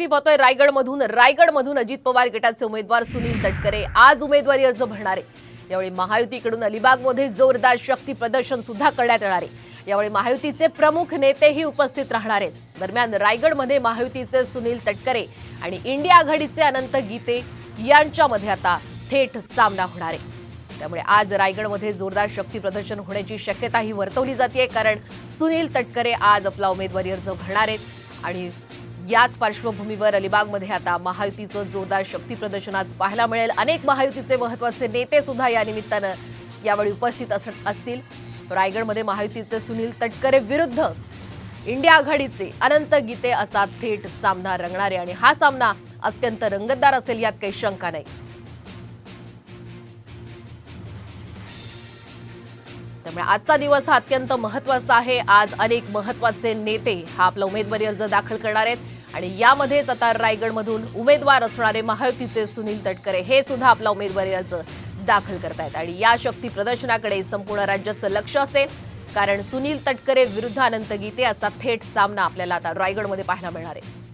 बातमी पाहतोय रायगडमधून रायगडमधून अजित पवार गटाचे उमेदवार सुनील तटकरे आज उमेदवारी अर्ज भरणार आहे. यावेळी महायुतीकडून अलिबागमध्ये जोरदार शक्ती प्रदर्शन सुद्धा करण्यात येणार आहे. यावेळी महायुतीचे प्रमुख नेतेही उपस्थित राहणार आहेत. दरम्यान रायगडमध्ये महायुतीचे सुनील तटकरे आणि इंडिया आघाडीचे अनंत गीते यांच्यामध्ये आता थेट सामना होणार आहे. त्यामुळे आज रायगडमध्ये जोरदार शक्ती प्रदर्शन होण्याची शक्यताही वर्तवली जाते कारण सुनील तटकरे आज आपला उमेदवारी अर्ज भरणार आहेत. आणि याच पार्श्वभूमीवर अलिबागमध्ये आता महायुतीचं जोरदार शक्ती प्रदर्शन आज पाहायला मिळेल. अनेक महायुतीचे महत्त्वाचे नेते सुद्धा या निमित्तानं यावेळी उपस्थित असतील. रायगडमध्ये महायुतीचे सुनील तटकरे विरुद्ध इंडिया आघाडीचे अनंत गीते असा थेट सामना रंगणार आहे आणि हा सामना अत्यंत रंगतदार असेल यात काही शंका नाही. त्यामुळे आजचा दिवस हा अत्यंत महत्त्वाचा आहे. आज अनेक महत्त्वाचे नेते हा आपला उमेदवारी अर्ज दाखल करणार आहेत. आणि यामध्येच आता रायगडमधून उमेदवार असणारे महायुतीचे सुनील तटकरे हे सुद्धा आपला उमेदवारी अर्ज दाखल करतायत. आणि या शक्ती प्रदर्शनाकडे संपूर्ण राज्याचं लक्ष असेल. कारण सुनील तटकरे विरुद्ध अनंत गीते असा थेट सामना आपल्याला आता रायगडमध्ये पाहायला मिळणार आहे.